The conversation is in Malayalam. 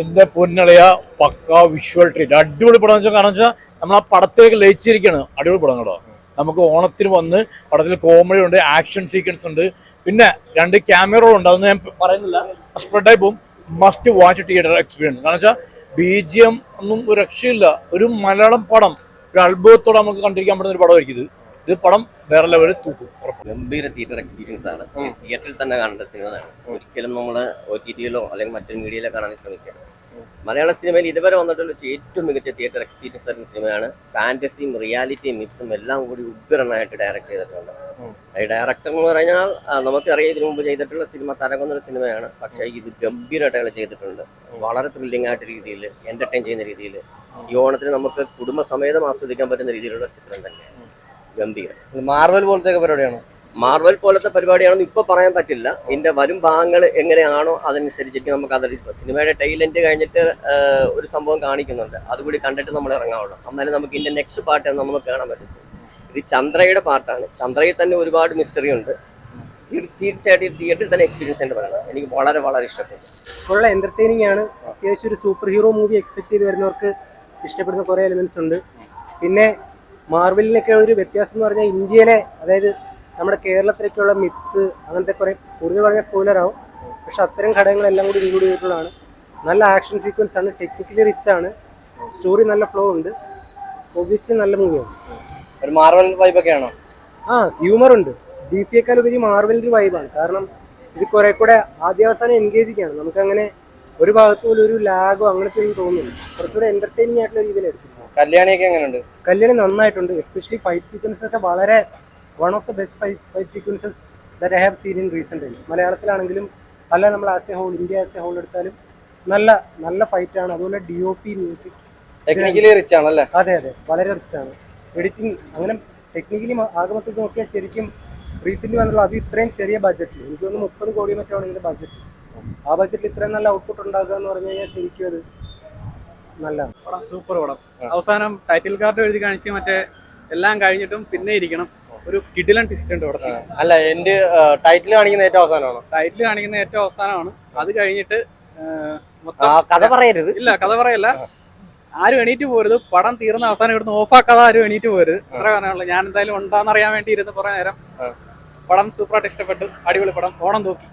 എന്റെ പൊന്നിളയ പക്ക വിഷ്വൽ ട്രീറ്റ് അടിപൊളി പടം വെച്ചാൽ കാരണം വെച്ചാൽ നമ്മൾ ആ പടത്തിലേക്ക് ലയിച്ചിരിക്കുകയാണ് അടിപൊളി പടം കേട്ടോ. നമുക്ക് ഓണത്തിന് വന്ന് പടത്തിൽ കോമഡി ഉണ്ട് ആക്ഷൻ സീക്വൻസ് ഉണ്ട്. പിന്നെ രണ്ട് ക്യാമറകൾ ഉണ്ട്. അതൊന്നും ഞാൻ പറയുന്നില്ല. സ്പ്രെഡായി പോകും മസ്റ്റ് വാച്ച് തിയേറ്റർ എക്സ്പീരിയൻസ് കാരണം വെച്ചാൽ ബി ജി എം ഒന്നും ഒരു രക്ഷയില്ല. ഒരു മലയാളം പടം ഒരു അത്ഭുതത്തോടെ നമുക്ക് കണ്ടിരിക്കാൻ പറ്റുന്ന ഒരു പടമായിരിക്കും ഇത്. ഇത് പടം വേറെ ലെവൽ തൂക്കും ഗംഭീര തിയേറ്റർ എക്സ്പീരിയൻസ് ആണ്. തിയേറ്ററിൽ തന്നെ കാണേണ്ട സിനിമയാണ് ഒരിക്കലും നമ്മൾ ഒ ടി ടിയിലോ അല്ലെങ്കിൽ മറ്റൊരു മീഡിയയിലോ കാണാൻ ശ്രമിക്കുക മലയാള സിനിമയിൽ ഇതുവരെ വന്നിട്ടുള്ള ഏറ്റവും മികച്ച തിയേറ്റർ എക്സ്പീരിയൻസ് ആയിരുന്ന സിനിമയാണ് ഫാന്റസിയും റിയാലിറ്റിയും മിത്തും എല്ലാം കൂടി ഉഗ്രനായിട്ട് ഡയറക്ട് ചെയ്തിട്ടുണ്ട്. ഈ ഡയറക്ടർ എന്ന് പറഞ്ഞാൽ നമുക്ക് നമുക്കറിയാം ഇതിനു മുമ്പ് ചെയ്തിട്ടുള്ള സിനിമ തരകുന്ന സിനിമയാണ് പക്ഷേ ഇത് ഗംഭീരമായിട്ട് അയാൾ ചെയ്തിട്ടുണ്ട്. വളരെ ത്രില്ലിംഗ് ആയിട്ട് രീതിയിൽ എന്റർടൈൻ ചെയ്യുന്ന രീതിയിൽ ഈ ഓണത്തിന് നമുക്ക് കുടുംബസമേതം ആസ്വദിക്കാൻ പറ്റുന്ന രീതിയിലുള്ള ചിത്രം തന്നെയാണ്. ഗംഭീരം. മാർവൽ പോലത്തെ പരിപാടിയാണോ? മാർവൽ പോലത്തെ പരിപാടിയാണെന്ന് ഇപ്പൊ പറയാൻ പറ്റില്ല. ഇതിന്റെ വരും ഭാഗങ്ങൾ എങ്ങനെയാണോ അതനുസരിച്ചിട്ട് നമുക്ക് അതൊരു സിനിമയുടെ ടൈലന്റ് കഴിഞ്ഞിട്ട് ഒരു സംഭവം കാണിക്കുന്നുണ്ട്. അതുകൂടി കണ്ടിട്ട് നമ്മൾ ഇറങ്ങാവുള്ളൂ. എന്നാലും നമുക്ക് ഇതിന്റെ നെക്സ്റ്റ് പാർട്ട് നമുക്ക് കാണാൻ പറ്റും. ഇത് ചന്ദ്രയുടെ പാർട്ടാണ് ചന്ദ്രയിൽ തന്നെ ഒരുപാട് മിസ്റ്ററി ഉണ്ട്. തീർ- തീർച്ചയായിട്ടും തിയേറ്ററിൽ തന്നെ എക്സ്പീരിയൻസ് ആയിട്ട് പറയണം. എനിക്ക് വളരെ വളരെ ഇഷ്ടപ്പെട്ടു. ഉള്ള എന്റർടൈനിങ് ആണ്. അത്യാവശ്യം ഒരു സൂപ്പർ ഹീറോ മൂവി എക്സ്പെക്ട് ചെയ്ത് വരുന്നവർക്ക് ഇഷ്ടപ്പെടുന്ന കുറേ എലിമെന്റ്സ് ഉണ്ട്. പിന്നെ മാർവലിനൊക്കെ ഒരു വ്യത്യാസം എന്ന് പറഞ്ഞാൽ ഇന്ത്യയിലെ അതായത് നമ്മുടെ കേരളത്തിലേക്കുള്ള മിത്ത് അങ്ങനത്തെ കുറെ കൂടുതൽ പറഞ്ഞാൽ സ്പോയിലറാവും പക്ഷെ അത്തരം ഘടകങ്ങളെല്ലാം കൂടി ഇൻക്ലൂഡ് ചെയ്തിട്ടുള്ളതാണ്. നല്ല ആക്ഷൻ സീക്വൻസ് ആണ് ടെക്നിക്കലി റിച്ച് ആണ്. സ്റ്റോറി നല്ല ഫ്ലോ ഉണ്ട്. ഒബ്വിയസ്ലി നല്ല മൂവിയാണ് ഒരു മാർവൽ ആണോ? ആ ഹ്യൂമർ ഉണ്ട്. ഡി സിയേക്കാൾ ഉപരി മാർവലിന്റെ വൈബാണ് കാരണം ഇത് കുറെ കൂടെ ആദ്യാവസാനം എൻഗേജിങ് ആണ് നമുക്ക് അങ്ങനെ ഒരു ഭാഗത്ത് പോലും ഒരു ലാഗോ അങ്ങനത്തെ ഒന്നും തോന്നുന്നില്ല. കുറച്ചുകൂടെ എന്റർടൈനിങ് ആയിട്ടുള്ള രീതിയിൽ എടുക്കും. കല്യാണിയൊക്കെ എങ്ങനെയുണ്ട്? കല്യാണി നന്നായിട്ടുണ്ട്. എസ്പെഷ്യലി ഫൈറ്റ് സീക്വൻസസ് ഒക്കെ വളരെ one of the best fight fight sequences that I have seen in recent times മലയാളത്തിലാണെങ്കിലും അല്ല നമ്മൾ as a whole India as a whole എടുത്താലും നല്ല നല്ല ഫൈറ്റ് ആണ്. അതുപോലെ D O P music technically rich ആണല്ലേ? അതെ അതെ. വളരെ റിച്ച് ആണ്. എഡിറ്റിംഗ് അങ്ങനെ ടെക്നിക്കലി ആകെ മൊത്തത്തിൽ നോക്കിയാൽ ശരിക്കും റീസെന്റ് വന്നുള്ള അത് ഇത്രയും ചെറിയ ബഡ്ജറ്റിൽ എനിക്ക് തോന്നുന്നു മുപ്പത് കോടി മറ്റോ ആണ് ഇതിന്റെ ബഡ്ജറ്റ് ആ ബജറ്റിൽ ഇത്രയും നല്ല ഔട്ട്പുട്ട് ഉണ്ടാക്കുക എന്ന് പറഞ്ഞു കഴിഞ്ഞാൽ ശരിക്കും അത് നല്ലതാണ്. പടം സൂപ്പർ പടം. അവസാനം ടൈറ്റിൽ കാർഡ് എഴുതി കാണിച്ച് മറ്റേ എല്ലാം കഴിഞ്ഞിട്ടും പിന്നെ ഇരിക്കണം. ഒരു കിടിലൻ ട്വിസ്റ്റ് ഉണ്ട് ഇവിടെ അല്ല എന്റെ ടൈറ്റിൽ കാണിക്കുന്ന ഏറ്റവും അവസാനമാണ്? ടൈറ്റിൽ കാണിക്കുന്ന ഏറ്റവും അവസാനമാണ്. അത് കഴിഞ്ഞിട്ട് കഥ പറയരുത്. ഇല്ല കഥ പറയല്ല. ആരും എണീറ്റ് പോരുത്. പടം തീർന്ന അവസാനം ഇവിടുന്ന് ഓഫാക്കാതെ ആരും എണീറ്റ് പോരുത്. അത്ര കാരണമുള്ളൂ ഞാൻ എന്തായാലും ഉണ്ടാന്ന് അറിയാൻ വേണ്ടി ഇരുന്ന് കുറെ നേരം പടം സൂപ്പറായിട്ട് ഇഷ്ടപ്പെട്ടു. അടിപൊളി പടം. ഓണം തൂക്കി.